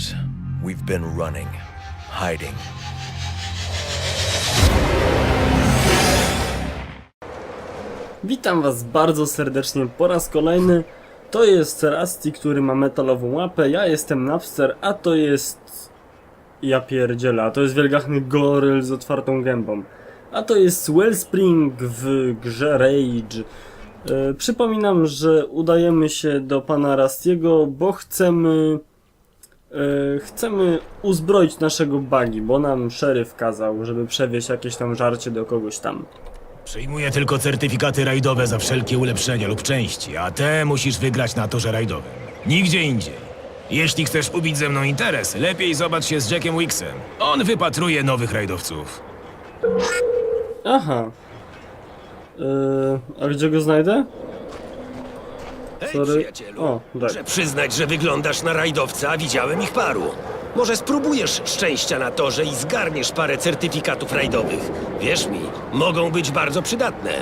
Years, we've been running, hiding. Witam was bardzo serdecznie po raz kolejny. To jest Rasti, który ma metalową łapę, ja jestem Napster, a to jest... Ja pierdzielę, a to jest wielgachny goryl z otwartą gębą. A to jest Wellspring w grze Rage. E, przypominam, że udajemy się do pana Rastiego, bo chcemy... E, chcemy uzbroić naszego buggy, bo nam szeryf kazał, żeby przewieźć jakieś tam żarcie do kogoś tam. Przyjmuję tylko certyfikaty rajdowe za wszelkie ulepszenia lub części, a te musisz wygrać na torze rajdowym. Nigdzie indziej. Jeśli chcesz ubić ze mną interes, lepiej zobacz się z Jackiem Wixem. On wypatruje nowych rajdowców. Aha. Yy, a gdzie go znajdę? Hej, Sorry. przyjacielu. O, daj. Muszę przyznać, że wyglądasz na rajdowca, a widziałem ich paru. Może spróbujesz szczęścia na torze i zgarniesz parę certyfikatów rajdowych. Wierz mi, mogą być bardzo przydatne.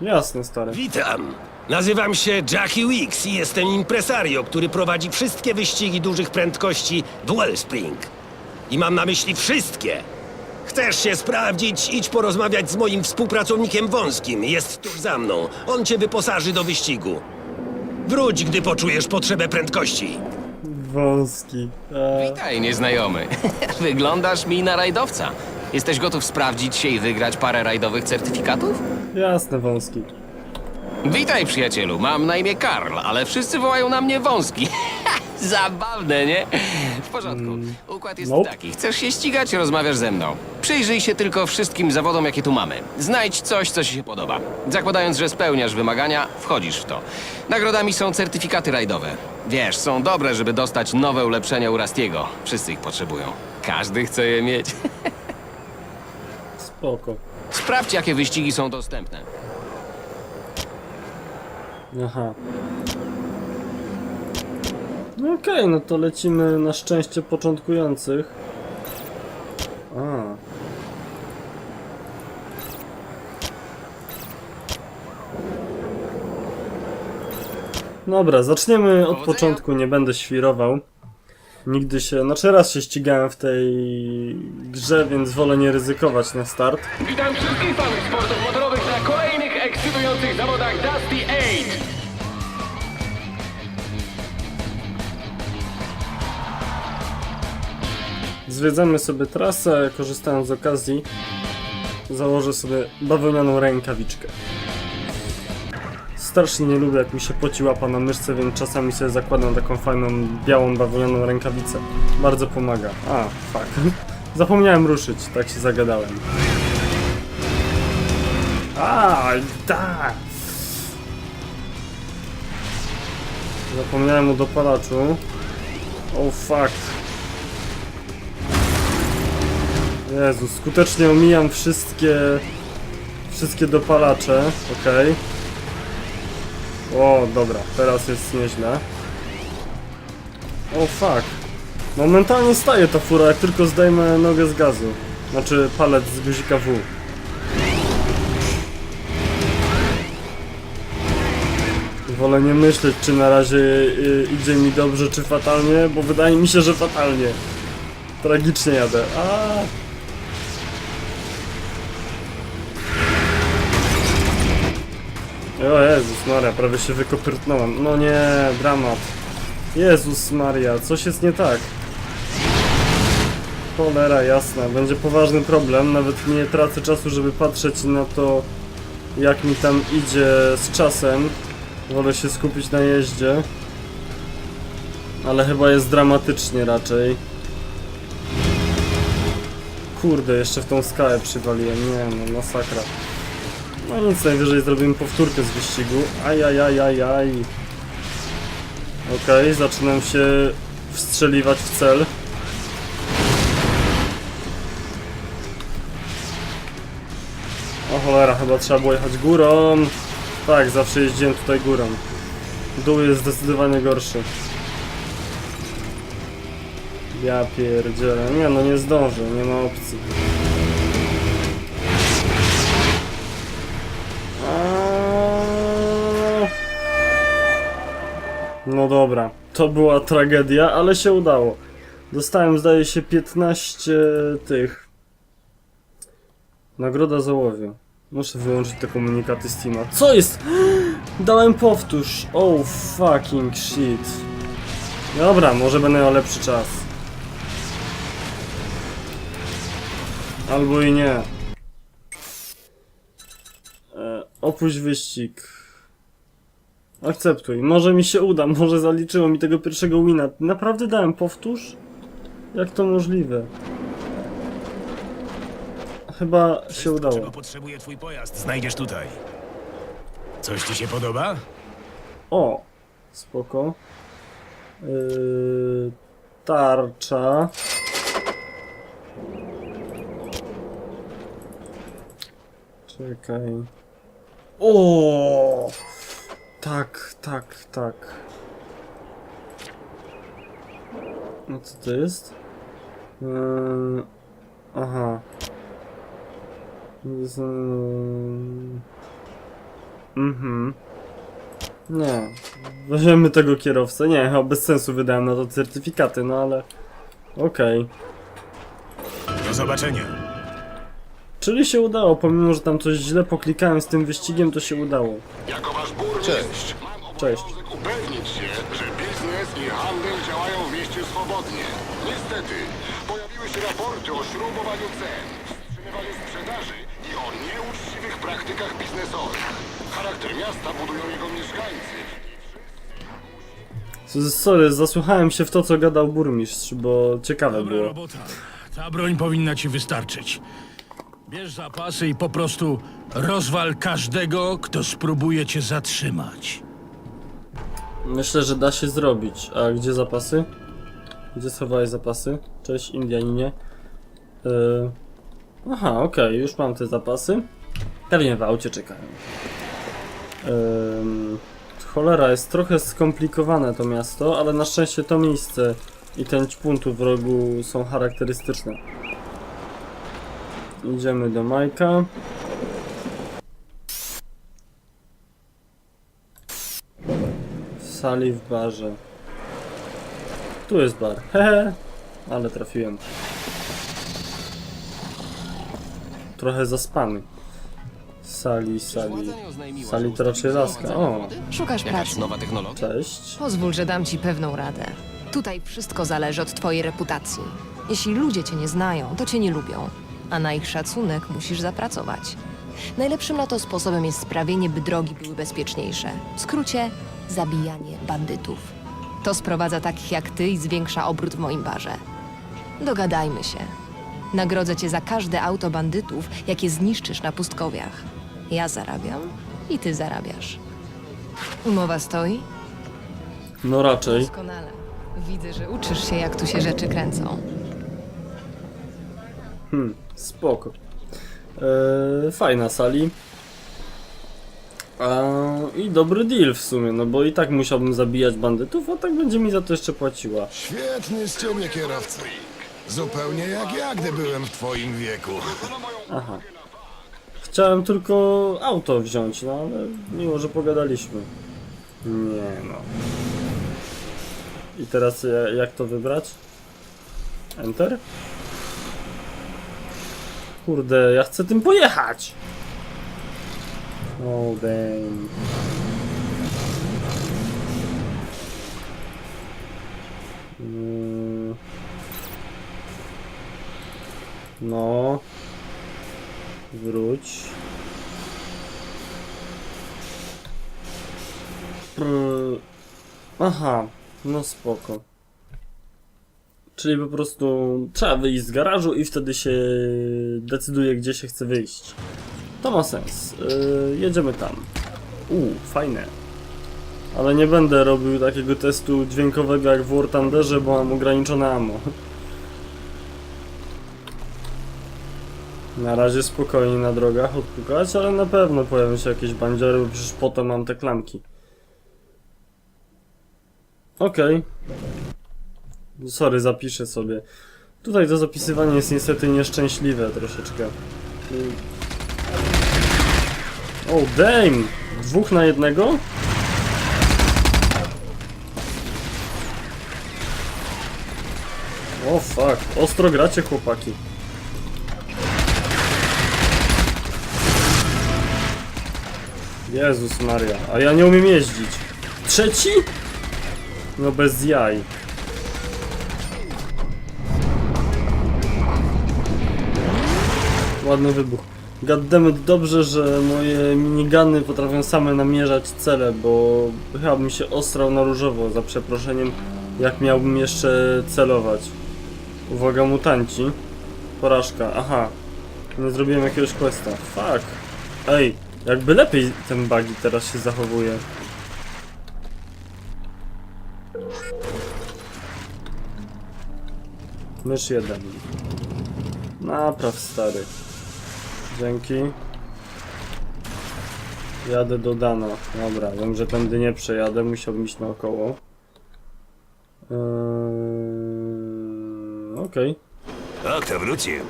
Jasne, stary. Witam. Nazywam się Jackie Weeks i jestem impresario, który prowadzi wszystkie wyścigi dużych prędkości w Wellspring. I mam na myśli wszystkie. Chcesz się sprawdzić? Idź porozmawiać z moim współpracownikiem wąskim. Jest tuż za mną. On cię wyposaży do wyścigu. Wróć, gdy poczujesz potrzebę prędkości. Wąski. E, Witaj, nieznajomy. Wyglądasz mi na rajdowca. Jesteś gotów sprawdzić się i wygrać parę rajdowych certyfikatów? jasne, wąski. Witaj, przyjacielu. Mam na imię Karl, ale wszyscy wołają na mnie wąski. Zabawne, nie? W porządku. Układ jest Nope. taki. Chcesz się ścigać, rozmawiasz ze mną. Przyjrzyj się tylko wszystkim zawodom, jakie tu mamy. Znajdź coś, co ci się podoba. Zakładając, że spełniasz wymagania, wchodzisz w to. Nagrodami są certyfikaty rajdowe. Wiesz, są dobre, żeby dostać nowe ulepszenia u Rastiego. Wszyscy ich potrzebują. Każdy chce je mieć. Spoko. Sprawdź, jakie wyścigi są dostępne. Aha. No okej, no to lecimy na szczęście początkujących. A. Dobra, zaczniemy od początku, nie będę świrował. Nigdy się, znaczy raz się ścigałem w tej grze, więc wolę nie ryzykować na start. Witam wszystkich fanów sportów motorowych na kolejnych ekscytujących zawodach Dusty Zwiedzamy sobie trasę, korzystając z okazji założę sobie bawełnianą rękawiczkę. Strasznie nie lubię jak mi się poci łapa na myszce, więc czasami sobie zakładam taką fajną białą bawełnianą rękawicę. Bardzo pomaga. A, fuck. Zapomniałem ruszyć, tak się zagadałem. A, da! Zapomniałem o dopalaczu. Oh fuck. Jezu, skutecznie omijam wszystkie... Wszystkie dopalacze, okej. O, dobra, teraz jest nieźle. O fuck. Momentalnie staje ta fura, jak tylko zdejmę nogę z gazu. Znaczy, palec z guzika W. Wolę nie myśleć, czy na razie y, idzie mi dobrze, czy fatalnie, bo wydaje mi się, że fatalnie. Tragicznie jadę. A. O Jezus Maria, prawie się wykopyrtnąłem. No nie, dramat. Jezus Maria, coś jest nie tak. Cholera jasna, będzie poważny problem. Nawet nie tracę czasu, żeby patrzeć na to, jak mi tam idzie z czasem. Wolę się skupić na jeździe. Ale chyba jest dramatycznie raczej. Kurde, jeszcze w tą skałę przywaliłem. Nie no, masakra. No nic, najwyżej zrobimy powtórkę z wyścigu. Ajajajajaj. Okej, zaczynam się wstrzeliwać w cel. O cholera, chyba trzeba było jechać górą. Tak, zawsze jeździłem tutaj górą. Dół jest zdecydowanie gorszy. Ja pierdzielę. Nie no, nie zdążę, nie ma opcji. No dobra. To była tragedia, ale się udało. Dostałem, zdaje się, 15 tych. Nagroda za łowiu. Muszę wyłączyć te komunikaty Steama. Co jest? Dałem powtórz. Oh fucking shit. Dobra, może będę miał lepszy czas. Albo i nie. E, opuść wyścig. Akceptuj. Może mi się uda, może zaliczyło mi tego pierwszego wina. Naprawdę dałem powtórz? Jak to możliwe? Chyba się Czego udało. potrzebuje twój pojazd, znajdziesz tutaj. Coś ci się podoba? O! Spoko. Yy, tarcza. Czekaj. O! Tak, tak, tak. No co to jest? Yy, aha. Z, mhm. Nie. Weźmiemy tego kierowcę. Nie, chyba bez sensu wydałem na to certyfikaty, no ale... Okej. Do zobaczenia. Czyli się udało, pomimo że tam coś źle poklikałem z tym wyścigiem, to się udało. Jako wasz burmistrz mam Cześć. obowiązek upewnić się, że biznes i handel działają w mieście swobodnie. Niestety, pojawiły się raporty o śrubowaniu cen, wstrzymywaniu sprzedaży i o nieuczciwych praktykach biznesowych. Charakter miasta budują jego mieszkańcy. Sorry, zasłuchałem się w to, co gadał burmistrz, bo ciekawe Dobra było. robota. Ta broń powinna ci wystarczyć. Bierz zapasy i po prostu rozwal każdego, kto spróbuje cię zatrzymać. Myślę, że da się zrobić. A gdzie zapasy? Gdzie schowałeś zapasy? Cześć, Indianinie. Yy... Aha, okej, już mam te zapasy. Pewnie w aucie czekają. Ym... Cholera, jest trochę skomplikowane to miasto, ale na szczęście to miejsce i ten ćpun tu w rogu są charakterystyczne. Idziemy do Majka. W sali w barze. Tu jest bar. Hehe. Ale trafiłem. Trochę zaspany. Sali, sali. Sali to raczej laska. O? Szukasz Jakaś pracy. nowa technologia? cześć. Pozwól, że dam ci pewną radę. Tutaj wszystko zależy od twojej reputacji. Jeśli ludzie cię nie znają, to cię nie lubią, a na ich szacunek musisz zapracować. Najlepszym na to sposobem jest sprawienie, by drogi były bezpieczniejsze. W skrócie, zabijanie bandytów. To sprowadza takich jak ty i zwiększa obrót w moim barze. Dogadajmy się. Nagrodzę cię za każde auto bandytów, jakie zniszczysz na pustkowiach. Ja zarabiam i ty zarabiasz. Umowa stoi? No raczej. Doskonale. Widzę, że uczysz się, jak tu się rzeczy kręcą. Spoko. Eee, fajna sali. A, I dobry deal w sumie, no bo i tak musiałbym zabijać bandytów, a tak będzie mi za to jeszcze płaciła. Świetny z ciebie kierowca. Zupełnie jak ja, gdy byłem w twoim wieku. Aha. Chciałem tylko auto wziąć, no ale miło, że pogadaliśmy. Nie no. I teraz ja- jak to wybrać? Enter? Kurde, ja chcę tym pojechać! Oh damn. Mm. No. Wróć. Mm, Aha, no spoko. Czyli po prostu trzeba wyjść z garażu i wtedy się decyduje, gdzie się chce wyjść. To ma sens. Yy, jedziemy tam. Uuu, fajne. Ale nie będę robił takiego testu dźwiękowego jak w War Thunderze, bo mam ograniczone ammo. Na razie spokojnie na drogach odpukać, ale na pewno pojawią się jakieś bandziory, bo przecież po to mam te klamki. Okej. Sorry, zapiszę sobie. Tutaj to zapisywanie jest niestety nieszczęśliwe troszeczkę. O, damn! Dwóch na jednego? O fuck, ostro gracie chłopaki. Jezus Maria, a ja nie umiem jeździć. Trzeci? No bez jaj. Ładny wybuch. Goddammit, dobrze, że moje minigany potrafią same namierzać cele, bo chyba bym się ostrał na różowo, za przeproszeniem, jak miałbym jeszcze celować. Uwaga, mutanci. Porażka, aha. Nie zrobiłem jakiegoś questa. Fuck. Ej, jakby lepiej ten buggy teraz się zachowuje. Mysz jeden. Napraw stary. Dzięki. Jadę do Dana. Dobra, wiem, że tędy nie przejadę, musiałbym iść naokoło. Eee, Okej. O, kto wrócił?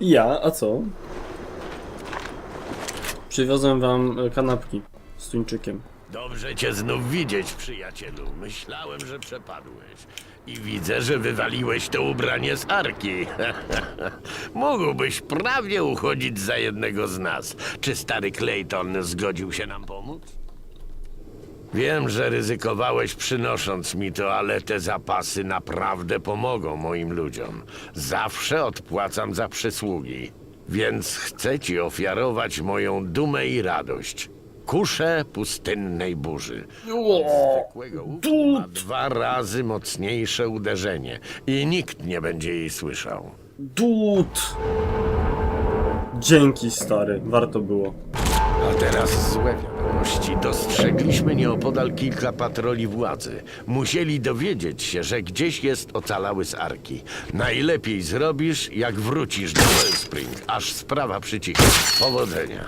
Ja, a co? Przywiozłem wam e, kanapki z tuńczykiem. Dobrze cię znów widzieć, przyjacielu. Myślałem, że przepadłeś. I widzę, że wywaliłeś to ubranie z arki. Mógłbyś prawie uchodzić za jednego z nas. Czy stary Clayton zgodził się nam pomóc? Wiem, że ryzykowałeś przynosząc mi to, ale te zapasy naprawdę pomogą moim ludziom. Zawsze odpłacam za przysługi. Więc chcę ci ofiarować moją dumę i radość. Kuszę pustynnej burzy. Zwykłego łuku ma dwa razy mocniejsze uderzenie i nikt nie będzie jej słyszał. Dud! Dzięki stary, warto było. A teraz złe wiadomości. Dostrzegliśmy nieopodal kilka patroli władzy. Musieli dowiedzieć się, że gdzieś jest ocalały z arki. Najlepiej zrobisz, jak wrócisz do Wellspring, aż sprawa przycichnie. Powodzenia.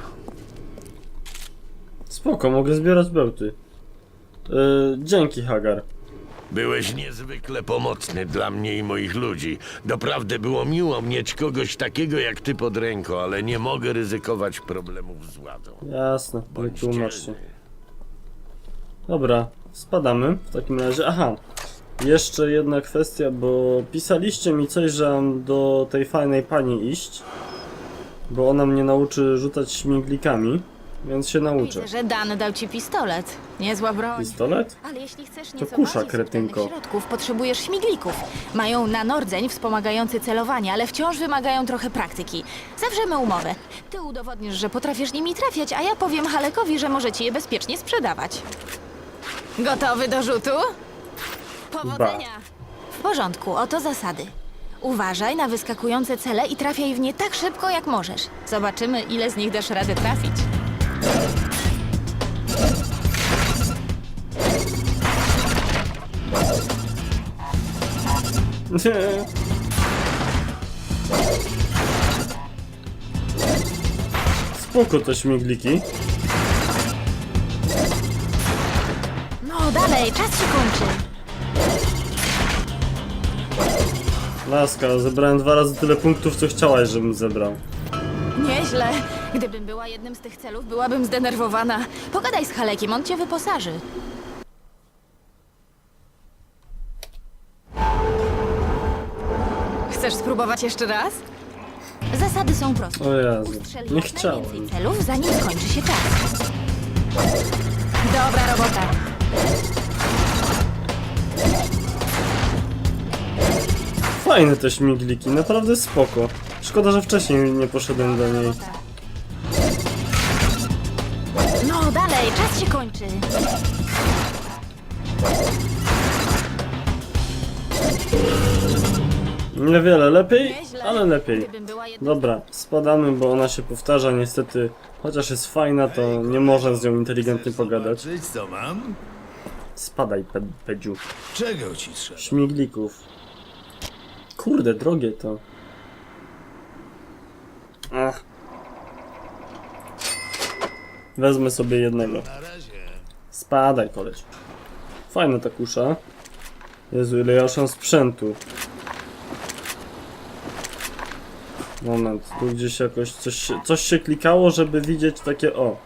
Spoko, mogę zbierać bełty. Yy, dzięki Hagar. Byłeś niezwykle pomocny dla mnie i moich ludzi. Doprawdy było miło mieć kogoś takiego jak ty pod ręką, ale nie mogę ryzykować problemów z władzą. Jasne, nie Bądź tłumacz się. dzielny. Dobra, spadamy w takim razie. Aha, jeszcze jedna kwestia, bo pisaliście mi coś, że mam do tej fajnej pani iść, bo ona mnie nauczy rzucać śmiglikami, więc się nauczę. Widzę, że Dan dał ci pistolet. Niezła broń. Pistolet? Ale jeśli chcesz kusza, bardziej kretynko. subtelnych środków, potrzebujesz śmiglików. Mają na nordzeń wspomagający celowanie, ale wciąż wymagają trochę praktyki. Zawrzemy umowę. Ty udowodnisz, że potrafisz nimi trafiać, a ja powiem Halekowi, że możecie je bezpiecznie sprzedawać. Gotowy do rzutu? Powodzenia! W porządku, oto zasady. Uważaj na wyskakujące cele i trafiaj w nie tak szybko, jak możesz. Zobaczymy, ile z nich dasz radę trafić. Nie. Spoko te śmigliki. No dalej, czas się kończy. Laska, zebrałem dwa razy tyle punktów, co chciałaś, żebym zebrał. Nieźle. Gdybym była jednym z tych celów, byłabym zdenerwowana. Pogadaj z Halekiem, on cię wyposaży. Chcesz spróbować jeszcze raz? Zasady są proste. O Jezu, Ustrzel nie jak chciałem. najwięcej celów, zanim skończy się czas. Dobra robota. Fajne te śmigliki, naprawdę spoko. Szkoda, że wcześniej nie poszedłem do niej. No Niewiele lepiej, ale lepiej. Dobra, spadamy, bo ona się powtarza, niestety. Chociaż jest fajna, to nie można z nią inteligentnie pogadać. co mam? Spadaj, pe pedziu. Czego ci trzeba? Śmiglików. Kurde, drogie to. Ach. Wezmę sobie jednego. Spadaj, koleś. Fajna ta kusza. Jezu, ile ja sprzętu. Moment, tu gdzieś jakoś coś, się- coś się klikało, żeby widzieć takie o.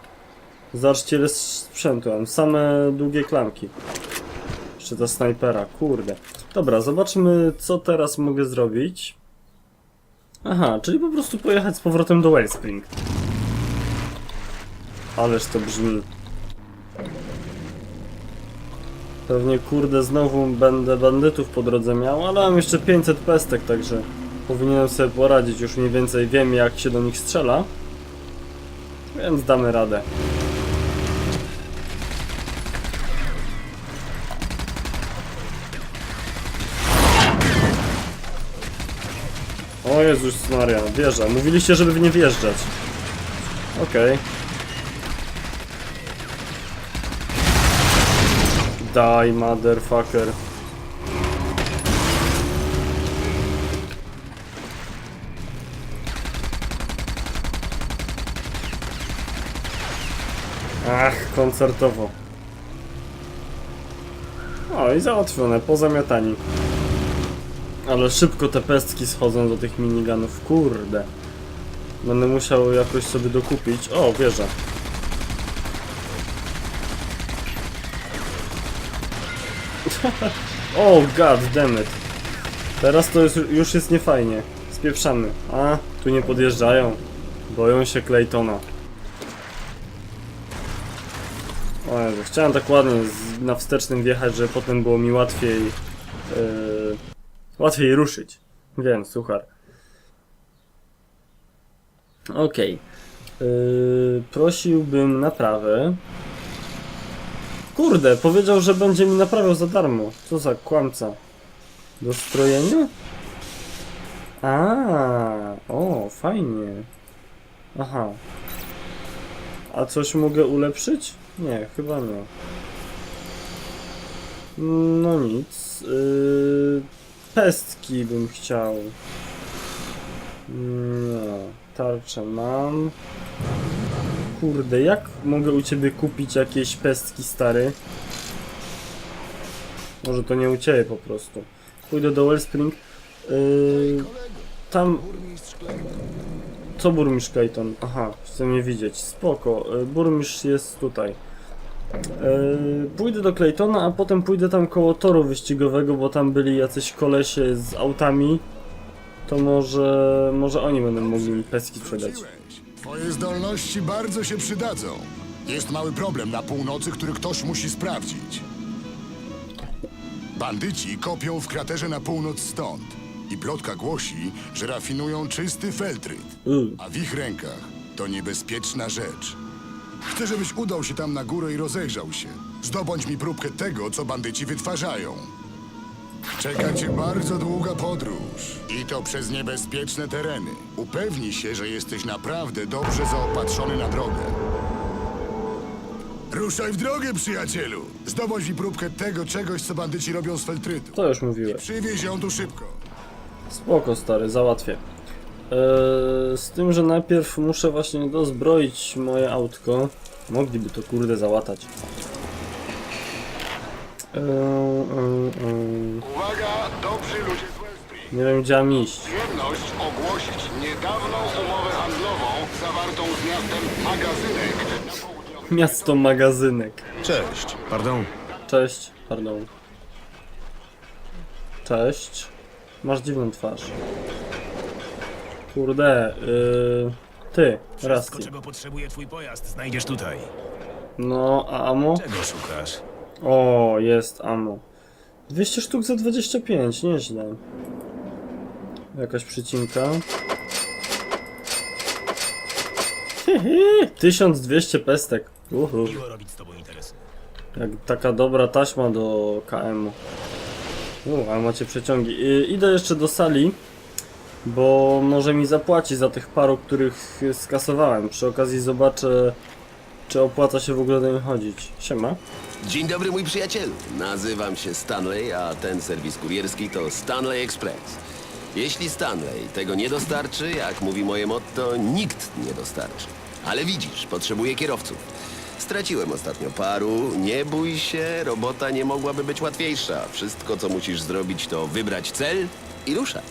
Zobaczcie ile sprzętu mam, same długie klamki. Jeszcze ta snajpera, kurde. Dobra, zobaczmy co teraz mogę zrobić. Aha, czyli po prostu pojechać z powrotem do Wellspring. Ależ to brzmi. Pewnie kurde znowu będę bandytów po drodze miał, ale mam jeszcze 500 pestek, także powinienem sobie poradzić. Już mniej więcej wiem jak się do nich strzela. Więc damy radę. O Jezus Maria, wieża. Mówiliście, żeby w nie wjeżdżać. Okej. Die, motherfucker. Ach, koncertowo. O, i załatwione, pozamiatani. Ale szybko te pestki schodzą do tych minigunów, kurde. Będę musiał jakoś sobie dokupić. O, wieża. o, god damn it. Teraz to jest, już jest niefajnie. Spieprzamy. A, tu nie podjeżdżają. Boją się Claytona. Jezu, chciałem tak ładnie z, na wstecznym wjechać, żeby potem było mi łatwiej... Yy, łatwiej ruszyć. Wiem, suchar. Okej. Yy, prosiłbym naprawę. Kurde, powiedział, że będzie mi naprawiał za darmo. Co za kłamca. Do strojenia? A, o, fajnie. Aha. A coś mogę ulepszyć? Nie, chyba nie. No nic. Yy, pestki bym chciał. No, tarczę mam. Kurde, jak mogę u ciebie kupić jakieś pestki stary? Może to nie u ciebie po prostu. Pójdę do Wellspring. Yy, tam... Co burmistrz Clayton? Aha, chce mnie widzieć. Spoko. Yy, burmistrz jest tutaj. Yy, pójdę do Claytona, a potem pójdę tam koło toru wyścigowego, bo tam byli jacyś kolesie z autami. To może, może oni będą mogli mi peski sprzedać. Twoje zdolności bardzo się przydadzą. Jest mały problem na północy, który ktoś musi sprawdzić. Bandyci kopią w kraterze na północ stąd. I plotka głosi, że rafinują czysty feltryt. Yy. A w ich rękach to niebezpieczna rzecz. Chcę, żebyś udał się tam na górę i rozejrzał się. Zdobądź mi próbkę tego, co bandyci wytwarzają. Czeka cię bardzo długa podróż. I to przez niebezpieczne tereny. Upewnij się, że jesteś naprawdę dobrze zaopatrzony na drogę. Ruszaj w drogę, przyjacielu! Zdobądź mi próbkę tego czegoś, co bandyci robią z feltrytu. To już mówiłeś. Przywieź ją tu szybko. Spoko stary, załatwię. Eee, z tym, że najpierw muszę właśnie dozbroić moje autko. Mogliby to kurde załatać. Eee, eee, eee. Uwaga, dobrzy ludzie z Wellspring. Nie wiem gdzie mam iść. Przyjemność ogłosić niedawną umowę handlową zawartą z miastem Magazynek na południowym Miasto magazynek. Cześć. Pardon? Cześć, pardon. Cześć. Masz dziwną twarz. Kurde, yy, ty, Wszystko, Rusty. czego potrzebuje twój pojazd, znajdziesz tutaj. No, a amo? Czego szukasz? O, jest ammo. 200 sztuk za 25, nieźle. Jakaś przycinka. Hihi, 1200 pestek. Uhu. Miło robić z tobą interesy. Jak taka dobra taśma do KM-u. U, ale macie przeciągi. I, idę jeszcze do sali, bo może mi zapłaci za tych paru, których skasowałem. Przy okazji zobaczę, czy opłaca się w ogóle do nich chodzić. Siema. Dzień dobry, mój przyjacielu. Nazywam się Stanley, a ten serwis kurierski to Stanley Express. Jeśli Stanley tego nie dostarczy, jak mówi moje motto, nikt nie dostarczy. Ale widzisz, potrzebuję kierowców. Straciłem ostatnio paru. Nie bój się, robota nie mogłaby być łatwiejsza. Wszystko, co musisz zrobić, to wybrać cel i ruszać.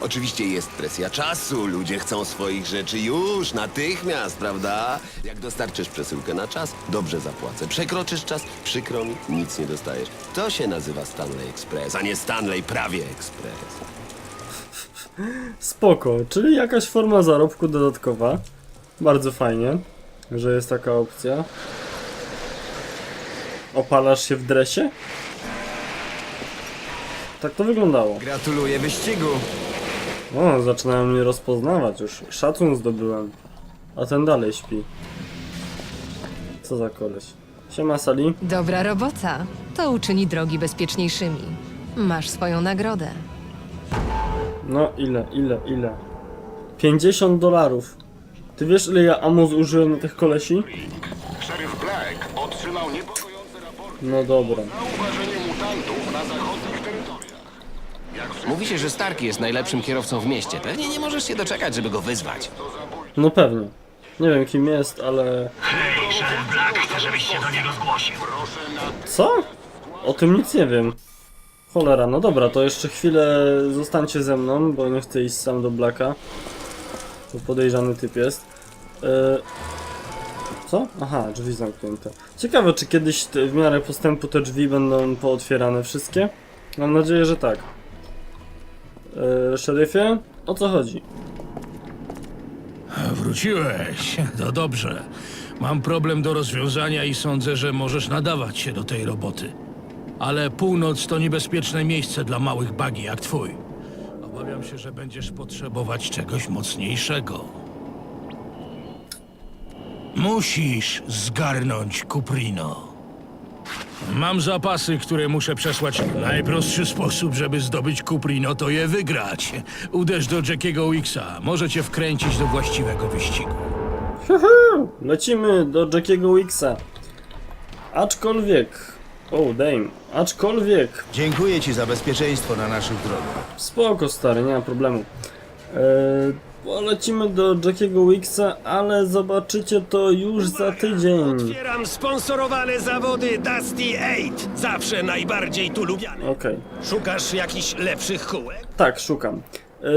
Oczywiście jest presja czasu, ludzie chcą swoich rzeczy już, natychmiast, prawda? Jak dostarczysz przesyłkę na czas, dobrze zapłacę. Przekroczysz czas, przykro mi, nic nie dostajesz. To się nazywa Stanley Express, a nie Stanley Prawie Express. Spoko, czyli jakaś forma zarobku dodatkowa. Bardzo fajnie, że jest taka opcja. Opalasz się w dresie? Tak to wyglądało. Gratuluję wyścigu. O, zaczynają mnie rozpoznawać już. Szacun zdobyłem. A ten dalej śpi. Co za koleś. Siema Sali. Dobra robota. To uczyni drogi bezpieczniejszymi. Masz swoją nagrodę. No ile, ile, ile? 50 dolarów. Ty wiesz ile ja ammo zużyłem na tych kolesi? Szeryf Black otrzymał niepokojące raporty No dobra. o zauważeniu mutantów na zachodnich terytoriach. Jak wszyscy Mówi się, że Stark jest najlepszym kierowcą w mieście. Pewnie nie możesz się doczekać, żeby go wyzwać. No pewnie. Nie wiem kim jest, ale... Co? O tym nic nie wiem. Cholera, no dobra, to jeszcze chwilę zostańcie ze mną, bo nie chcę iść sam do Blacka. To podejrzany typ jest. E, Co? Aha, drzwi zamknięte. Ciekawe, czy kiedyś te, w miarę postępu te drzwi będą pootwierane wszystkie? Mam nadzieję, że tak. E, szeryfie, o co chodzi? Wróciłeś. To dobrze. Mam problem do rozwiązania i sądzę, że możesz nadawać się do tej roboty. Ale północ to niebezpieczne miejsce dla małych bagi jak twój. Obawiam się, że będziesz potrzebować czegoś mocniejszego. Musisz zgarnąć Kuprino. Mam zapasy, które muszę przesłać. Najprostszy sposób, żeby zdobyć Kuprino, to je wygrać. Uderz do Jackiego Wixa. Może cię wkręcić do właściwego wyścigu. Lecimy do Jackiego Wixa. Aczkolwiek... O, dame. Aczkolwiek... Dziękuję ci za bezpieczeństwo na naszych drogach. Spoko, stary, nie ma problemu. Eee, polecimy do Jackiego Wixa, ale zobaczycie to już za tydzień. Otwieram sponsorowane zawody Dusty 8. Zawsze najbardziej tu lubiane. Okej. Szukasz jakichś lepszych kółek? Tak, szukam. Eee,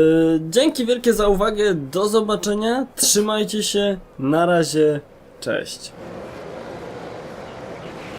dzięki wielkie za uwagę, do zobaczenia, trzymajcie się, na razie, cześć.